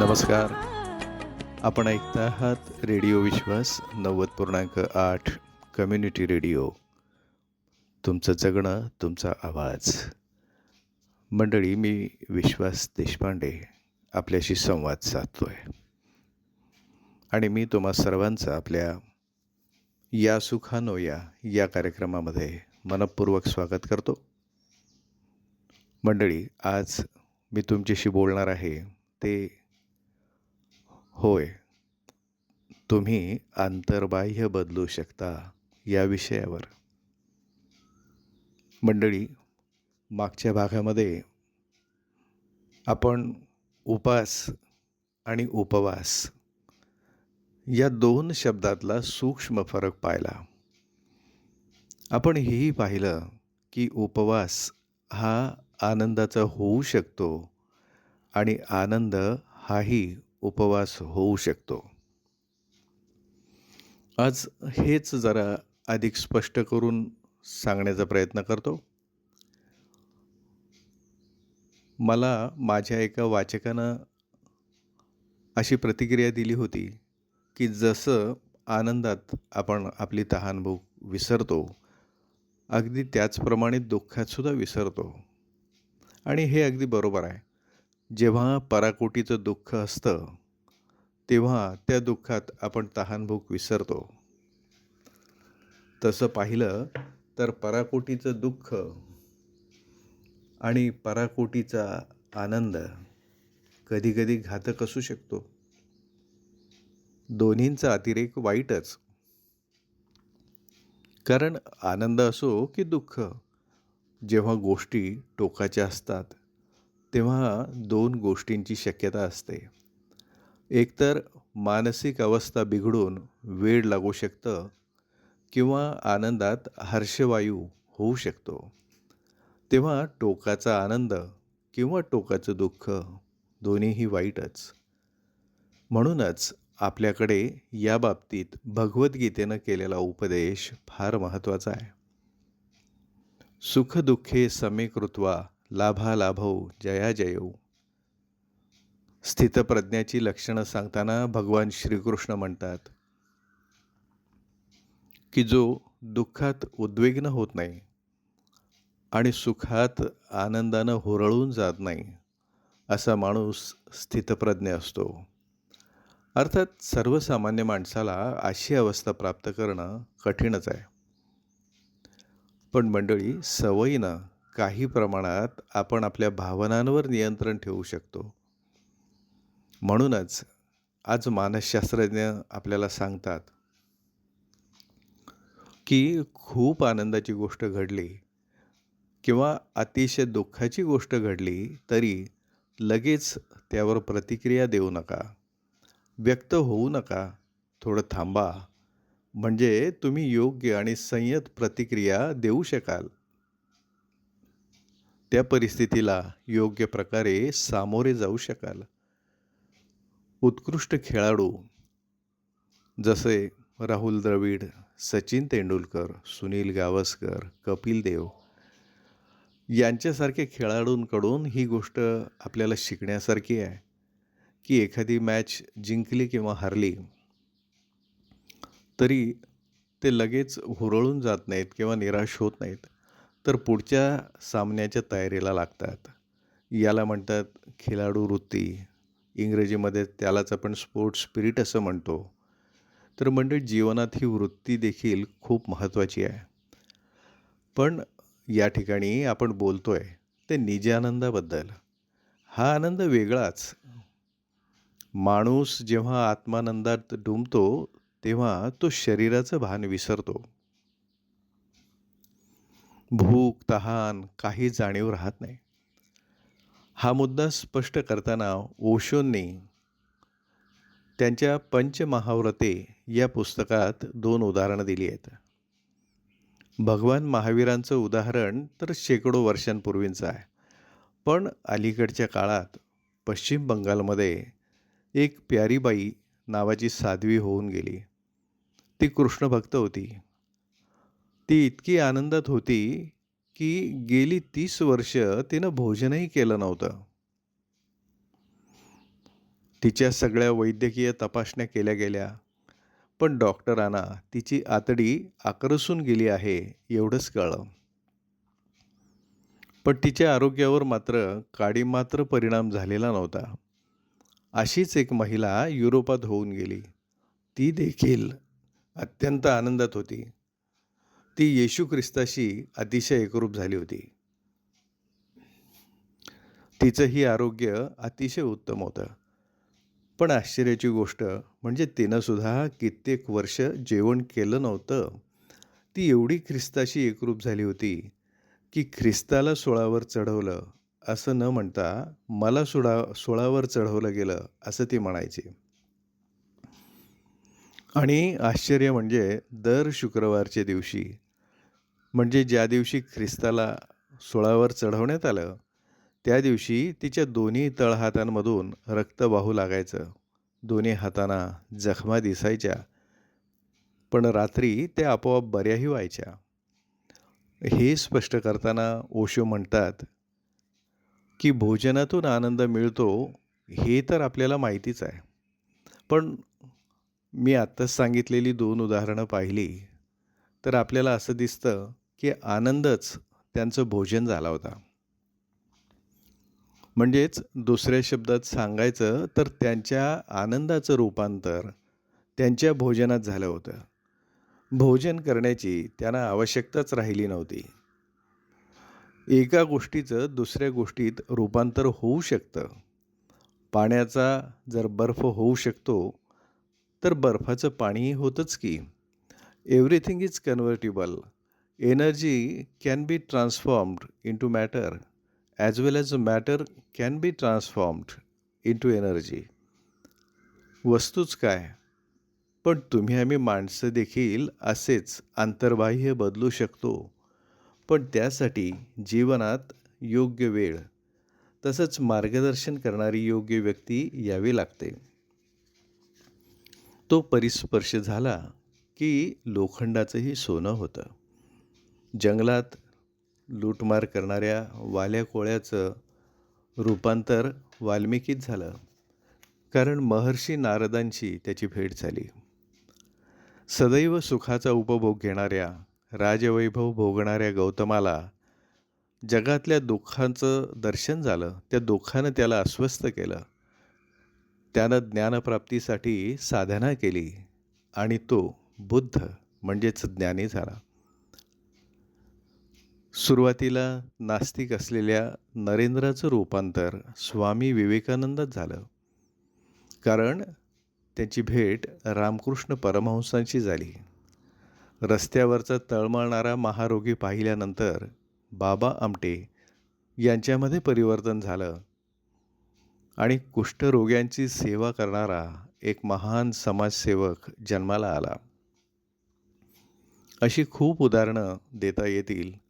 नमस्कार. आपण ऐकता आहात रेडिओ विश्वास नव्वद पूर्णांक आठ कम्युनिटी रेडिओ. तुमचं जगणं तुमचा आवाज. मंडळी मी विश्वास देशपांडे आपल्याशी संवाद साधतोय. आणि मी तुम्हा सर्वांचा आपल्या या सुखानो या या कार्यक्रमामध्ये मनपूर्वक स्वागत करतो. मंडळी आज मी तुमच्याशी बोलणार आहे ते होय. तुम्ही आंतरबाह्य बदलू शकता या विषयावर. मंडळी मागच्या भागामध्ये आपण उपास आणि उपवास या दोन शब्दातला सूक्ष्म फरक पाहिला. आपण हेही पाहिलं की उपवास हा आनंदाचा होऊ शकतो आणि आनंद हाही उपवास होऊ शकतो. आज हेच जरा अधिक स्पष्ट करून सांगण्याचा प्रयत्न करतो. मला माझ्या एका वाचकानं अशी प्रतिक्रिया दिली होती की जसं आनंदात आपण आपली तहानभूक विसरतो अगदी त्याचप्रमाणे दुःखातसुद्धा विसरतो. आणि हे अगदी बरोबर आहे. जेव्हा पराकोटीचं दुःख असतं तेव्हा त्या दुःखात आपण तहानभूक विसरतो. तसं पाहिलं तर पराकोटीचं दुःख आणि पराकोटीचा आनंद कधीकधी घातक असू शकतो. दोन्हींचा अतिरेक वाईटच. कारण आनंद असो की दुःख जेव्हा गोष्टी टोकाच्या असतात तेव्हा दोन गोष्टींची शक्यता असते. एकतर मानसिक अवस्था बिघडून वेळ लागू शकतं किंवा आनंदात हर्षवायू होऊ शकतो. तेव्हा टोकाचा आनंद किंवा टोकाचं दुःख दोन्हीही वाईटच. म्हणूनच आपल्याकडे या बाबतीत भगवद्गीतेनं केलेला उपदेश फार महत्त्वाचा आहे. सुखदुःखे समे कृत्वा लाभालाभौ जया जयौ. स्थितप्रज्ञाची लक्षणं सांगताना भगवान श्रीकृष्ण म्हणतात की जो दुःखात उद्विग्न होत नाही आणि सुखात आनंदानं हुरळून जात नाही असा माणूस स्थितप्रज्ञ असतो. अर्थात सर्वसामान्य माणसाला अशी अवस्था प्राप्त करणं कठीणच आहे. पण मंडळी सवयीनं काही प्रमाणात आपण आपल्या भावनांवर नियंत्रण ठेवू शकतो. म्हणूनच आज मानसशास्त्रज्ञ आपल्याला सांगतात की खूप आनंदाची गोष्ट घडली किंवा अतिशय दुःखाची गोष्ट घडली तरी लगेच त्यावर प्रतिक्रिया देऊ नका. व्यक्त होऊ नका. थोडं थांबा. म्हणजे तुम्ही योग्य आणि संयत प्रतिक्रिया देऊ शकाल. त्या परिस्थितीला योग्य प्रकारे सामोरे जाऊ शकाल. उत्कृष्ट खेळाडू जसे राहुल द्रविड सचिन तेंडुलकर सुनील गावस्कर कपिल देव यांच्यासारख्या खेळाडूंकडून ही गोष्ट आपल्याला शिकण्यासारखी आहे की एखादी मॅच जिंकली किंवा हरली तरी ते लगेच हुरळून जात नाहीत किंवा निराश होत नाहीत. तर पुढच्या सामन्याच्या तयारीला लागतात. याला म्हणतात खेळाडू वृत्ती. इंग्रजीमध्ये त्यालाच आपण स्पोर्ट्स स्पिरिट असं म्हणतो. तर म्हणजे जीवनात ही वृत्ती देखील खूप महत्त्वाची आहे. पण या ठिकाणी आपण बोलतो आहे ते निजानंदाबद्दल. हा आनंद वेगळाच. माणूस जेव्हा आत्मानंदात डुंबतो तेव्हा तो शरीराचं भान विसरतो. भूक तहान काही जाणीव राहत नाही. हा मुद्दा स्पष्ट करताना ओशोंनी त्यांच्या पंचमहाव्रते या पुस्तकात दोन उदाहरणं दिली आहेत. भगवान महावीरांचं उदाहरण तर शेकडो वर्षांपूर्वींचं आहे. पण अलीकडच्या काळात पश्चिम बंगालमध्ये एक प्यारीबाई नावाची साध्वी होऊन गेली. ती कृष्णभक्त होती. ती इतकी आनंदात होती की गेली तीस वर्ष तिनं भोजनही केलं नव्हतं. तिच्या सगळ्या वैद्यकीय तपासण्या केल्या गेल्या पण डॉक्टरांना तिची आतडी आकरसून गेली आहे एवढंच कळलं. पण तिच्या आरोग्यावर मात्र काडी मात्र परिणाम झालेला नव्हता. अशीच एक महिला युरोपात होऊन गेली. ती देखील अत्यंत आनंदात होती. ती येशू ख्रिस्ताशी अतिशय एकरूप झाली होती. तिचंही आरोग्य अतिशय उत्तम होतं. पण आश्चर्याची गोष्ट म्हणजे तिनं सुद्धा कित्येक वर्ष जेवण केलं नव्हतं. ती एवढी ख्रिस्ताशी एकरूप झाली होती की ख्रिस्ताला सोळावर चढवलं असं न म्हणता मला सोळा सोळावर चढवलं गेलं असं ती म्हणायची. आणि आश्चर्य म्हणजे दर शुक्रवारच्या दिवशी म्हणजे ज्या दिवशी ख्रिस्ताला सोळावर चढवण्यात आलं त्या दिवशी तिच्या दोन्ही तळहातांमधून रक्त वाहू लागायचं. दोन्ही हातांना जखमा दिसायच्या पण रात्री त्या आपोआप बऱ्याही व्हायच्या. हे स्पष्ट करताना ओशो म्हणतात की भोजनातून आनंद मिळतो हे तर आपल्याला माहितीच आहे. पण मी आत्ताच सांगितलेली दोन उदाहरणं पाहिली तर आपल्याला असं दिसतं की आनंदच त्यांचं भोजन झाला होता. म्हणजेच दुसऱ्या शब्दात सांगायचं तर त्यांच्या आनंदाचं रूपांतर त्यांच्या भोजनात झालं होतं. भोजन करण्याची त्यांना आवश्यकताच राहिली नव्हती. एका गोष्टीचं दुसऱ्या गोष्टीत रूपांतर होऊ शकतं. पाण्याचा जर बर्फ होऊ शकतो तर बर्फाचं पाणीही होतंच की. Everything is convertible energy can be transformed into matter as well as matter can be transformed into energy वस्तूच काय? पण तुम्ही आम्ही माणसं देखील असेच आंतरबाह्य बदलू शकतो. पण त्यासाठी जीवनात योग्य वेळ तसंच मार्गदर्शन करणारी योग्य व्यक्ती यावी लागते. तो परिस्पर्श झाला की लोखंडाचंही सोनं होतं. जंगलात लूटमार करणाऱ्या वाल्या कोळ्याचं रूपांतर वाल्मिकीत झालं. कारण महर्षी नारदांशी त्याची भेट झाली. सदैव सुखाचा उपभोग घेणाऱ्या राजवैभव भोगणाऱ्या गौतमाला जगातल्या दुःखांचं दर्शन झालं. त्या दुःखानं त्याला अस्वस्थ केलं. त्यानं ज्ञानप्राप्तीसाठी साधना केली आणि तो बुद्ध म्हणजेच ज्ञानी झाला. सुरुवातीला नास्तिक असलेल्या नरेंद्राचं रूपांतर स्वामी विवेकानंदात झालं. कारण त्यांची भेट रामकृष्ण परमहंसांशी झाली. रस्त्यावरचा तळमळणारा महारोगी पाहिल्यानंतर बाबा आमटे यांच्यामध्ये परिवर्तन झालं. आणि कुष्ठरोग्यांची सेवा करणारा एक महान समाजसेवक जन्माला आला. अशी खूप उदाहरणं देता येतील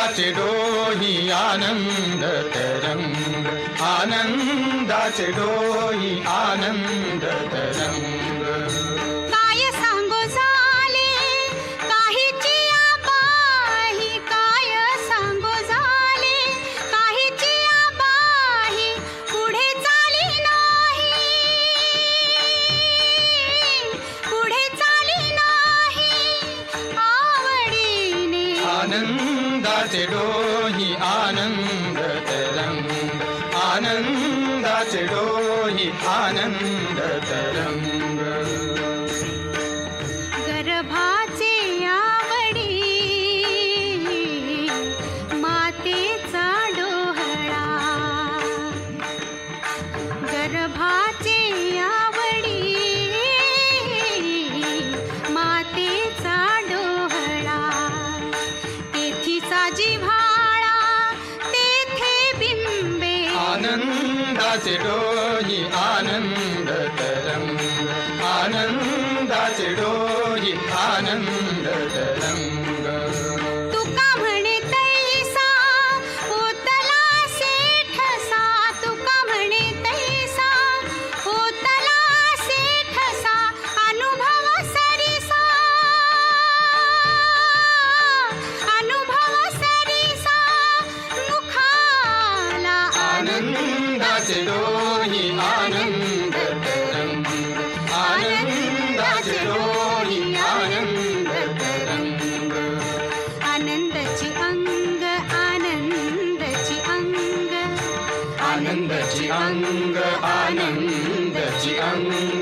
आनंदाचे डोही आनंद तरंग. आनंदाचे डोही आनंद तरंग. गर्भाचे आवडी मातेचा डोहळा. गर्भाचे आवडी मातेचा डोहळा. तेथी साजी भाळा तेथे बिंबे. आनंदाचे डोळी आ आनंदाची अंग आनंदाची अंग.